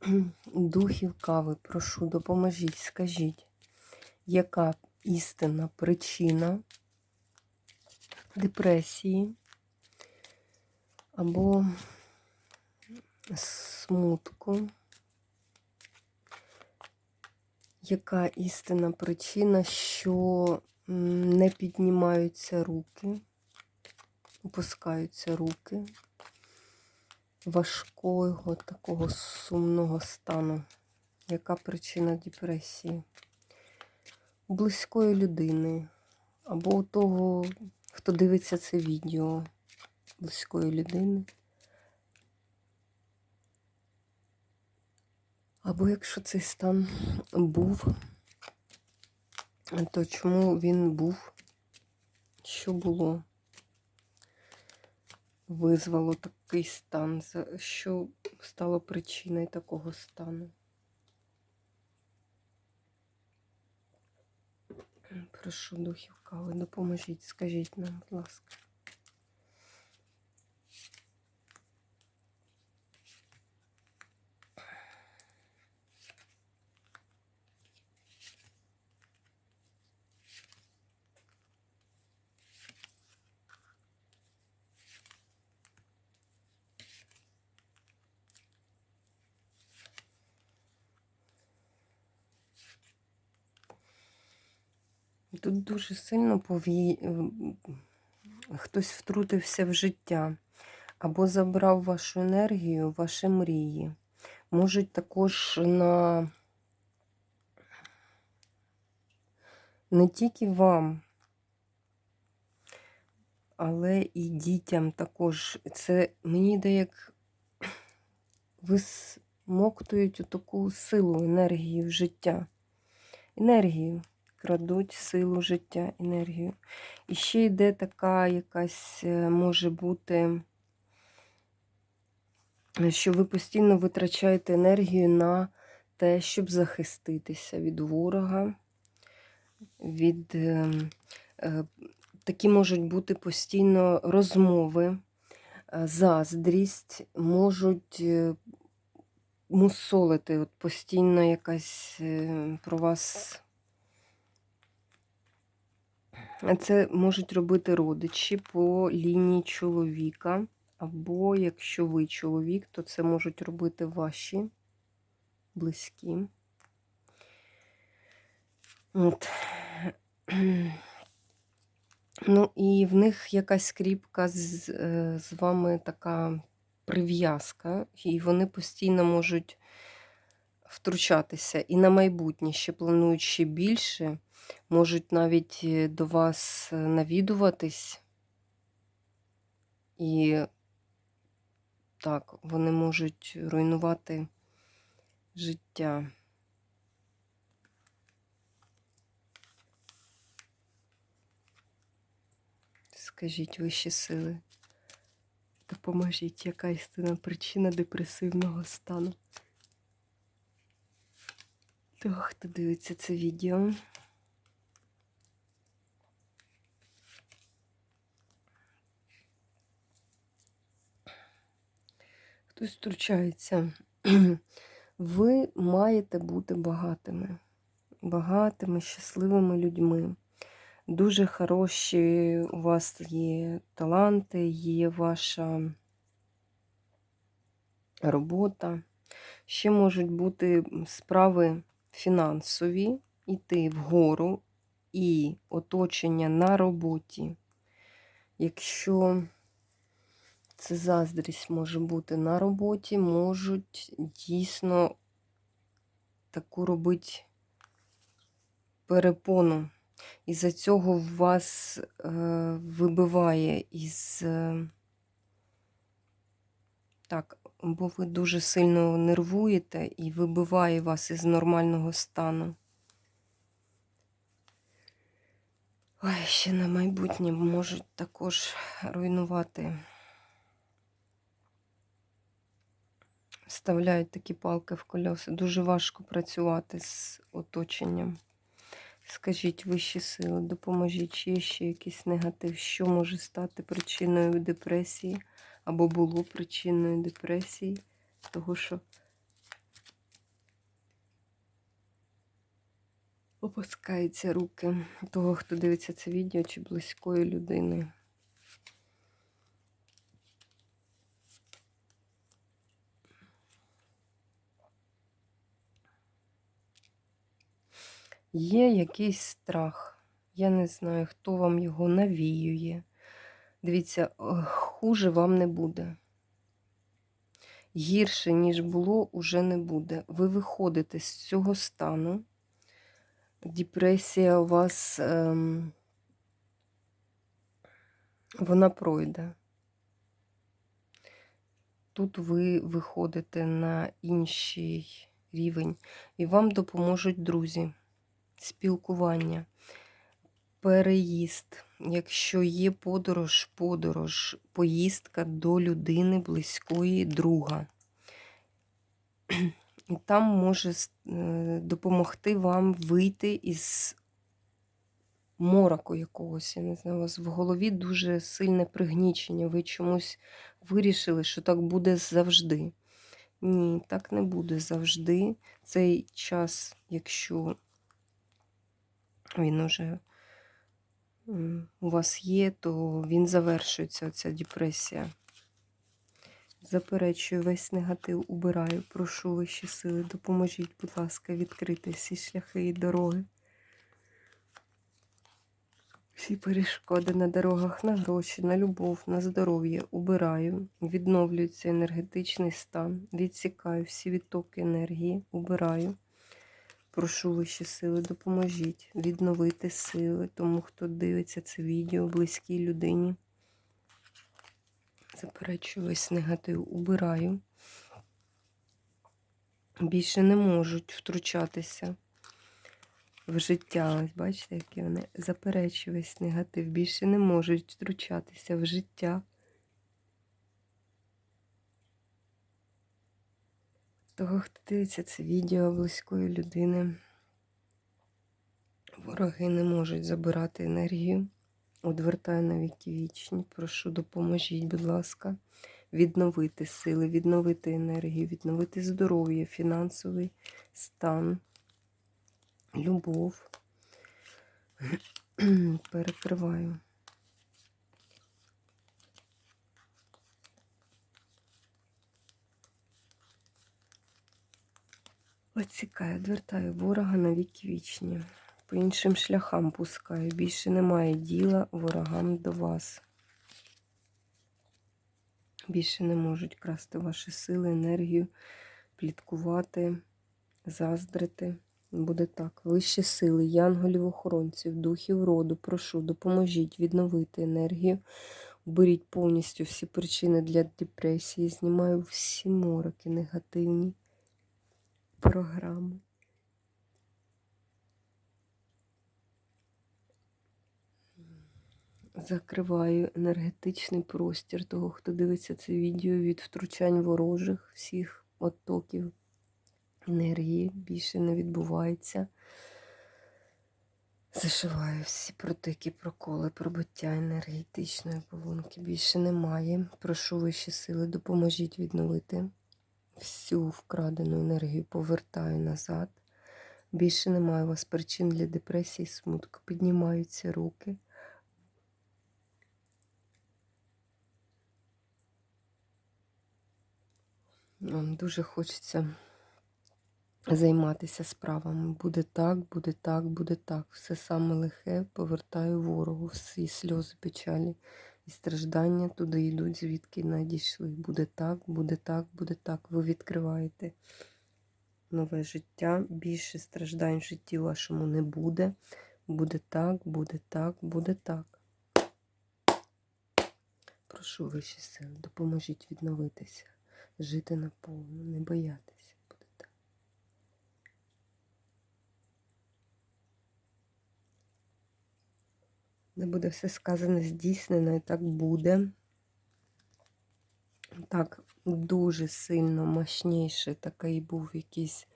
духів кави, прошу, допоможіть, скажіть, яка істинна причина депресії або смутку? Яка істинна причина, що не піднімаються руки, опускаються руки? Важкого такого сумного стану. Яка причина депресії? У близької людини, або у того, хто дивиться це відео близької людини. Або якщо цей стан був, то чому він був? Що було? Визвало такий стан, що стало причиною такого стану. Прошу духів кави, допоможіть, скажіть нам, будь ласка. Тут дуже сильно пові... хтось втрутився в життя або забрав вашу енергію, ваші мрії. Можуть також на не тільки вам, але і дітям також. Це мені йде як висмоктують таку силу енергії в життя. Енергію крадуть силу життя, енергію. І ще йде така якась е, може бути, що ви постійно витрачаєте енергію на те, щоб захиститися від ворога, від е, е, такі можуть бути постійно розмови, заздрість, можуть мусолити, от постійно якась про вас. Це можуть робити родичі по лінії чоловіка, або якщо ви чоловік, то це можуть робити ваші близькі. От. Ну, і в них якась скріпка з, е, з вами така прив'язка, і вони постійно можуть втручатися. І на майбутнє ще планують ще більше, можуть навіть е, до вас е, навідуватись. І так, вони можуть руйнувати життя. Скажіть вищі сили, допоможіть, яка істинна причина депресивного стану. Того, хто дивиться це відео. Хтось втручається. Ви маєте бути багатими, багатими, щасливими людьми. Дуже хороші у вас є таланти, є ваша робота. Ще можуть бути справи фінансові, йти вгору і оточення на роботі. Якщо це заздрість може бути на роботі, можуть дійсно таку робити перепону. Із-за цього вас е, вибиває із. Е, так, бо ви дуже сильно нервуєте і вибиває вас із нормального стану. Ой, ще на майбутнє можуть також руйнувати. Вставляють такі палки в кольоса. Дуже важко працювати з оточенням. Скажіть вищі сили, допоможіть, чи є ще якийсь негатив, що може стати причиною депресії, або було причиною депресії, того що опускаються руки того, хто дивиться це відео, чи близької людини. Є якийсь страх. Я не знаю, хто вам його навіює. Дивіться, хуже вам не буде. Гірше, ніж було, уже не буде. Ви виходите з цього стану. Депресія у вас ем, вона пройде. Тут ви виходите на інший рівень, і вам допоможуть друзі, спілкування, переїзд. Якщо є подорож, подорож, поїздка до людини близької друга. І там може е, допомогти вам вийти із мороку якогось. Я не знаю, у вас в голові дуже сильне пригнічення. Ви чомусь вирішили, що так буде завжди. Ні, так не буде завжди. Цей час, якщо він уже у вас є, то він завершується, ця депресія. Заперечую, весь негатив убираю. Прошу вищі сили, допоможіть, будь ласка, відкрити всі шляхи і дороги. Всі перешкоди на дорогах, на гроші, на любов, на здоров'я убираю. Відновлюється енергетичний стан. Відсікаю всі відтоки енергії, убираю. Прошу вищі сили, допоможіть відновити сили тому, хто дивиться це відео, близькій людині. Заперечую весь негатив, убираю. Більше не можуть втручатися в життя. Ось бачите, які вони заперечую весь негатив. Більше не можуть втручатися в життя. Того, хто дивиться це відео близької людини. Вороги не можуть забирати енергію. Одвертаю на віки вічні. Прошу, допоможіть, будь ласка, відновити сили, відновити енергію, відновити здоров'я, фінансовий стан, любов. Перекриваю. Оцікаю, одвертаю ворога на віки вічні. По іншим шляхам пускаю. Більше немає діла ворогам до вас. Більше не можуть красти ваші сили, енергію, пліткувати, заздрити. Буде так. Вищі сили, янголів, охоронців, духів роду, прошу, допоможіть відновити енергію. Уберіть повністю всі причини для депресії. Знімаю всі мороки негативні програми. Закриваю енергетичний простір того, хто дивиться це відео від втручань ворожих, всіх оттоків енергії більше не відбувається. Зашиваю всі протики, проколи, пробиття енергетичної полунки. Більше немає. Прошу вищі сили, допоможіть відновити всю вкрадену енергію, повертаю назад. Більше немає у вас причин для депресії, смутку. Піднімаються руки. Дуже хочеться займатися справами. Буде так, буде так, буде так. Все саме лихе повертаю ворогу, всі сльози печалі і страждання туди йдуть, звідки надійшли. Буде так, буде так, буде так. Ви відкриваєте нове життя. Більше страждань в житті вашому не буде. Буде так, буде так, буде так. Прошу вищі сили, допоможіть відновитися. жити наповну, не боятися Не буде все сказане, здійснено, і так буде. Так, дуже сильно мощніший такий був якийсь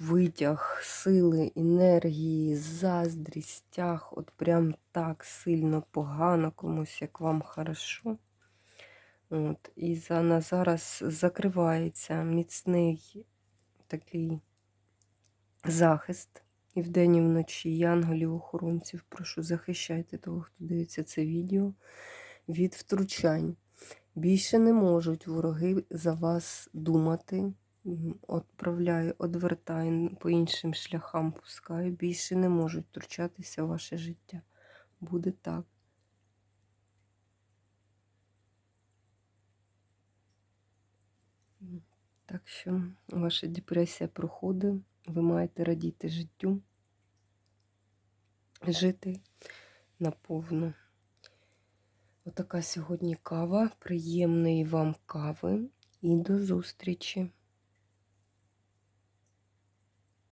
витяг сили, енергії, заздрість, тяг, от прям так сильно погано комусь, як вам хорошо. От, І за, на зараз закривається міцний такий захист. І вдень, і вночі янголів, охоронців. Прошу, захищайте того, хто дивиться це відео від втручань. Більше не можуть вороги за вас думати. Отправляю, одвертаю, по іншим шляхам пускаю. Більше не можуть втручатися в ваше життя. Буде так. Так що ваша депресія проходить, ви маєте радіти життю, жити наповну. Отака сьогодні кава. Приємної вам кави і до зустрічі!